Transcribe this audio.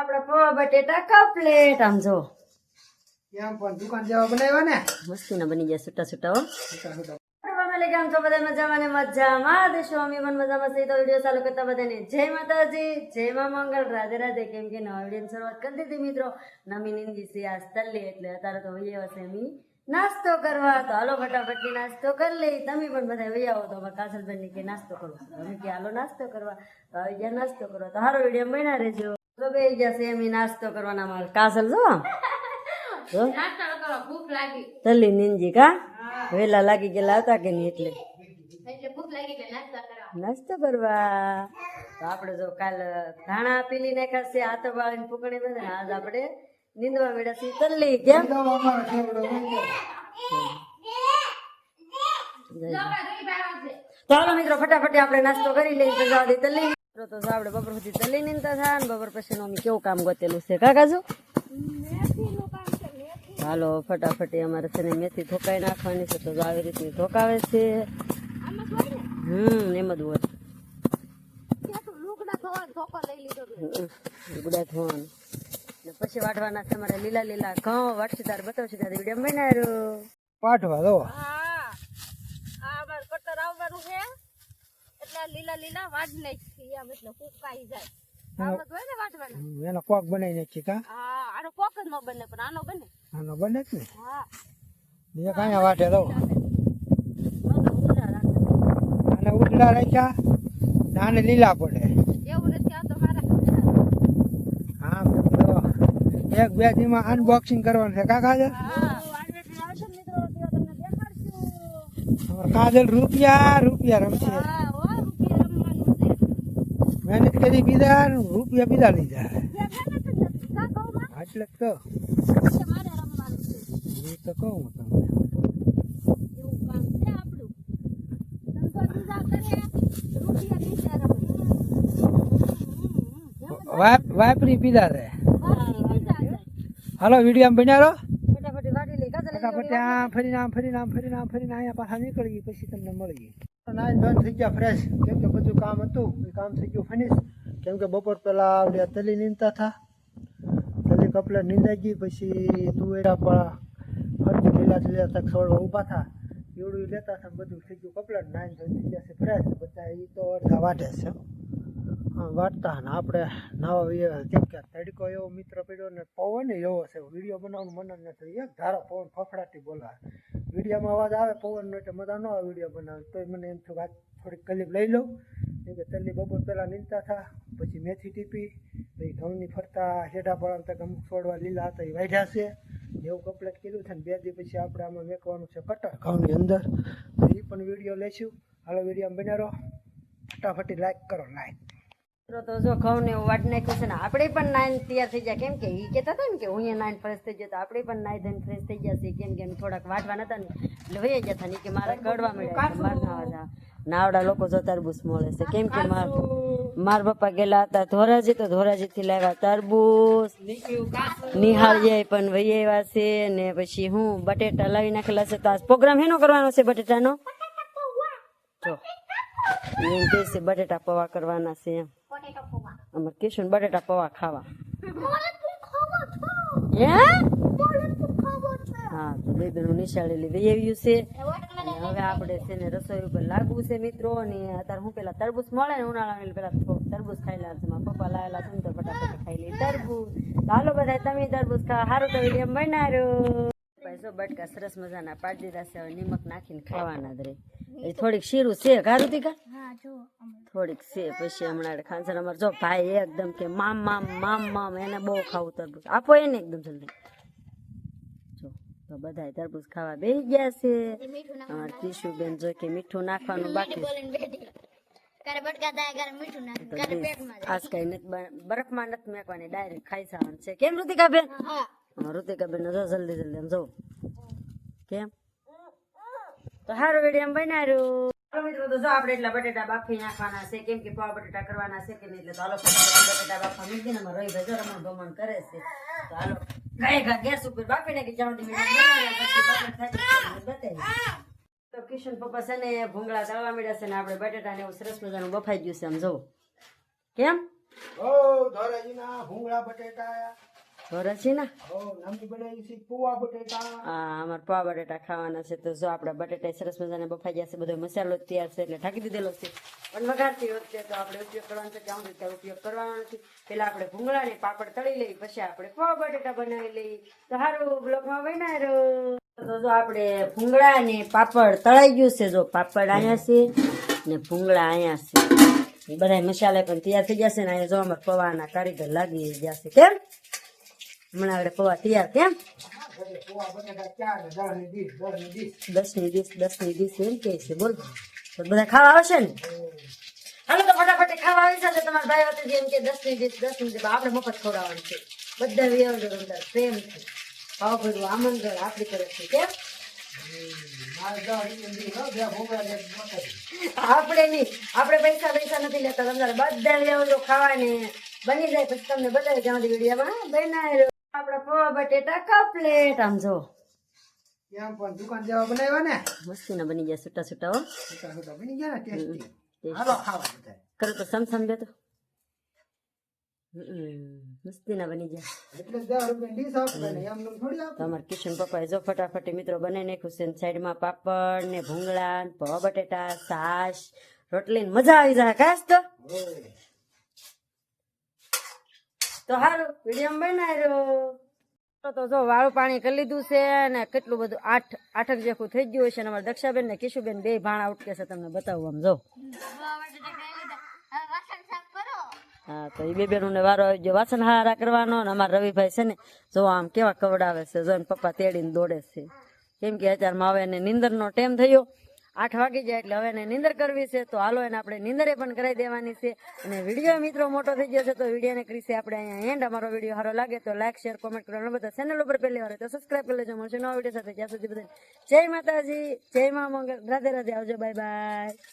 આપડા પવા બટેટા કપલેટ આમ જો એમ પણ દુકાન જેવા બનાવ્યા ને? મસ્તી ના બની ગયા છૂટા છૂટા જય જય નાસ્તો કરવા. તો હાલો ફટાફટની નાસ્તો કરી લઈ તમે પણ બધા વૈયા આવો તો અમારે કાજલબેન કે નાસ્તો કરો. કે હાલો નાસ્તો કરવા. તો આવી ગયા નાસ્તો કરો તો હારો વીડિયો બન્યા રહેજો. તો બે છે એમ નાસ્તો કરવાના અમારે કાસલ જો. તલ્લી નિંજી કા? વેલા લાગી ગયેલા હતા કે નહીં એટલે? નાસ્તો કરવા. તો આપણે જો કાલ ધાણા પીલી નાખ્યા છે આતો વાળીને ફૂકણી બધે ને આજ આપણે નીંદવા મેળા છે તલ્લી કેમ? તો હાલો મિત્રો ફટાફટ આપણે નાસ્તો કરી લઈએ. તો જવા દે. તલ્લી મિત્રો તો આપણે બપોર સુધી તલ્લી નીંદતા થા ને બપોર પછી અમે કેવું કામ ગોતેલું છે. કાકાજુ હાલો ફટાફટ એ અમારે છે ને મેથી ધોકાઈ નાખવાની છે તો આવી રીતની ધોકાવે છે. હમ એમ જ હોય. ધોવાનું. ને પછી વાટવાના છે અમારે લીલા લીલા ઘઉં. વાટશે તારે બતાવશે ત્યારે વીડિયો બનાવ્યો પાઠવા દો. એનો કોક બનાવી નાખી કા? આનો બને જ ને? એક અહીંયા વાટે દો આને ઉડડા રાખ્યા ને આને લીલા પડે. હા તો એક બે દીમાં અનબોક્સિંગ કરવાનું છે કા કાજલ? કાજલ રૂપિયા રૂપિયા રમશે. મહેનત કરી બીજા રૂપિયા બીજા લીધા એટલે તો. એ તો કહું તમને. વાપ વાપરી પીધા રે. હાલો વીડિયો બન્યા રહો. ફટાફટ આમ ફરીને આમ ફરીને આમ ફરીને આમ ફરીને અહીંયા પાછા નીકળી પછી તમને મળી ગઈ. નાઈ ધોન થઈ ગયા ફ્રેશ કેમ હતું, એ કામ થઈ ગયું ફિનિશ કેમ કે બપોર પહેલા આપણે તલી નીંદતા હતા. તલી કપલે નીંદાઈ ગઈ, પછી તુવેરા પણ ફરતી લીલા લીલા તક છોડવા ઊભા થા. એવડું લેતા હતા બધું થઈ ગયું કપલે. નાઈન થઈ ગયા છે ફ્રેશ બધા. એ તો અડધા વાટે છે. વાટતા ને આપણે નાવા વઈએ કેમ કે તડકો એવો મિત્ર પડ્યો ને, પવન એવો છે. વીડિયો બનાવવાનું મન જ નથી એક ધારો પવન ફફડાટી બોલાવે. વિડીયોમાં અવાજ આવે પવનનો એટલે મજા ન આવે વીડિયો બનાવે તોય મને એમ થયું વાત થોડીક કલીપ લઈ લઉં. કેમ કે તલ્લી બપોર પહેલાં નીંદતા હતા, પછી મેથી ટીપી, પછી ઘઉંની ફરતા હેઠા પડાવતા તક અમુક છોડવા લીલા હતા, એ વાઢ્યા છે. એવું કમ્પ્લીટ કીધું છે ને બે દી પછી આપણે આમાં મેકવાનું છે કટર ઘઉંની અંદર. એ પણ વીડિયો લઈશું હાલો વીડિયો બન્યા રહો. ફટાફટી લાઈક કરો લાઈક મિત્રો, તો જો ઘઉં ને એવું વાટ નાખ્યું છે ને આપણે પણ નાઈન તૈયાર થઈ ગયા. કેમ કે એ કહેતા હતા ને કે હું નાઈન ફ્રેશ થઈ ગયા તો આપણે પણ નાઈ ધોઈને ફ્રેશ થઈ ગયા છીએ. કેમ કે એમ થોડાક વાટવા નતા ને, એટલે વહી ગયા હતા ને, ઈ કે મારે કડવા મળ્યા એટલે મારે નાવા જા નાવડા લોકો જો તરબૂચ મળે છે. કેમ કે માર માર પપ્પા ગયેલા હતા ધોરાજી, તો ધોરાજી થી લાવ્યા તરબૂચ. નિહાળીએ પણ વહી આવ્યા છે ને પછી હું બટેટા લાવી નાખેલા છે. તો આજ પ્રોગ્રામ હેનો કરવાનો છે બટેટાનો? જો, એમ કે છે બટેટા પૌવા કરવાના છે એમ. અમારે કિશન બટેટા પૌવા ખાવા. હા? તો બે બેનું નિશાળે લીધી આવ્યું છે. હવે આપણે છે ને રસોઈ ઉપર લાગવું છે મિત્રો અને અત્યારે હું પેલા તરબૂચ મળે ને ઉનાળામાં પેલા તરબૂચ ખાઈ લે છે. મારા પપ્પા લાવેલા છે તો ફટાફટ ખાઈ લઈ તરબૂચ. હાલો બધા તમે તરબૂચ ખાવા સારું તો વીડિયો બનાવ્યો. ભાઈ જો બટકા સરસ મજાના પાડી દીધા છે. હવે નિમક નાખીને ખાવાના જ રે. એ થોડીક શીરું છે. ગારું તીકા થોડીક છે પછી હમણાં ખાંસર અમાર જો ભાઈ એકદમ કે મામ મામ મામ મામ એને બહુ ખાવું તરબૂચ. આપો એને એકદમ જલ્દી. જો તો બધા તરબૂચ ખાવા બેસી ગયા છે. અમારે બેન જો કે મીઠું નાખવાનું બાકી આજ કઈ નથી બ- બરફમાં નથી મેકવાની ડાયરેક્ટ ખાઈ જવાનું છે. કેમ ઋતિકા બેન જો જલ્દી જલ્દી આમ જો. કેમ? તો સારું વીડિયો એમ બનાવ્યું મિત્રો તો જો આપણે એટલા બટેટા બાફી નાખવાના છે, કેમ કે પાવ બટેટા કરવાના છે કે નહીં, એટલે તો હાલો બટેટા બાફવા મૂકી ને રહી ભજો રમણ ભમણ કરે છે. તો હાલો, ગાય ગા ગેસ ઉપર બાફી નાખી જ્યાં સુધી તો કિશન પપ્પા છે ને, ભૂંગળા તળવા મળ્યા છે ને, આપણે બટેટા ને એવું સરસ મજાનું બફાઈ ગયું છે, આમ જો કેમ? ઓ ધોરાજીના ભૂંગળા બટેટા બનાવી છે ને? અમારે પવા બટેટા ખાવાના છે. તો જો આપણા બટેટા સરસ મજાને બફાઈ ગયા છે. બધો મસાલો તૈયાર છે એટલે ઢાંકી દીધેલો છે. પણ વઘારતી વખતે તો આપણે ઉપયોગ કરવાનો છે ત્યાં સુધી ઉપયોગ કરવાનો નથી પેલા આપણે ભૂંગળાને પાપડ તળી લઈ પછી આપણે પાવ બટેટા બનાવી લઈ તો સારું બનાવ્યો તો જો આપણે ભૂંગળા ને પાપડ તળાઈ ગયું છે. જો પાપડ અહીંયા છે ને ભૂંગળા અહીંયા છે. બધા મસાલા પણ તૈયાર થઈ ગયા છે ને અહીંયા જો અમારે પવાના કારીગર લાગી ગયા છે. કેમ? હમણાં આપણે પૌવા તૈયાર કેમ દસની ડીશ એમ કે છે, બોલ. બધા ખાવા આવશે ને? હાલો તો ફટાફટ ખાવા આવી જશે. તમારા ભાઈ વખતે જેમ કે દસની દસની આપણે મફત ખવડાવવાનું છે. બધા વિયાવજો અંદર પ્રેમથી ભાવ આમંત્રણ આપણી તરફથી કેમ. આપણે નહીં. આપણે પૈસા પૈસા નથી લેતા. તમારે બધા ખાવા ને બની જાય. પછી તમને બધા ત્યાં વિડીયોમાં બનાવ્યો પૌવા બટેટા કપલેટ આમ જો. ત્યાં પણ દુકાન જેવા બનાવ્યા ને? મસ્તીના બની ગયા છૂટા છૂટા હો. છૂટા છૂટા બની ગયા ને ટેસ્ટી. ટેસ્ટી. હાલો ખાવા બધા કરો તો સમસમ બે તો મસ્તીના બની ગયા. એટલે દસ રૂપિયા ડીશ આપે ને એમ થોડી આપે. તો અમારા કિશન પપ્પાએ જો ફટાફટી મિત્રો બને નાખ્યું છે ને સાઈડમાં પાપડ ને ભૂંગળા ને પૌવા બટેટા છાશ રોટલી ને મજા આવી જાય કાશ તો. તો સારું વીડિયો બનાવ્યો. તો જો વાળું પાણી કરી લીધું છે અને કેટલું બધું આઠ, આઠક જેખું થઈ ગયું છે ને અમારા દક્ષાબેન ને કિશુબેન બે ભાણા ઉટકે છે તમને બતાવું આમ જો. હા, તો એ બે બેનું ને વારો આવી ગયો. વાસણ હારા કરવાનો અને અમારા રવિભાઈ છે ને જો આમ કેવા કવડાવે છે, જો પપ્પા તેડીને દોડે છે. કેમ કે અત્યારમાં હવે એને નીંદરનો ટાઈમ થયો. આઠ વાગી જાય એટલે હવે એને નીંદર કરવી છે. તો હાલો એને આપણે નીંદરે પણ કરાવી દેવાની છે. અને વીડિયો મિત્રો મોટો થઈ ગયો છે તો વિડીયોને કરીશે આપણે અહીંયા એન્ડ અમારો વીડિયો સારો લાગે તો લાઈક શેર કોમેન્ટ કરવાનો બધા ચેનલ ઉપર પહેલી વાર તો સબસ્ક્રાઈબ કરી લેજો. મળશે નવા વીડિયો સાથે. ત્યાં સુધી બધા જય માતાજી, જય મા રાધે રાધે. આવજો. Bye bye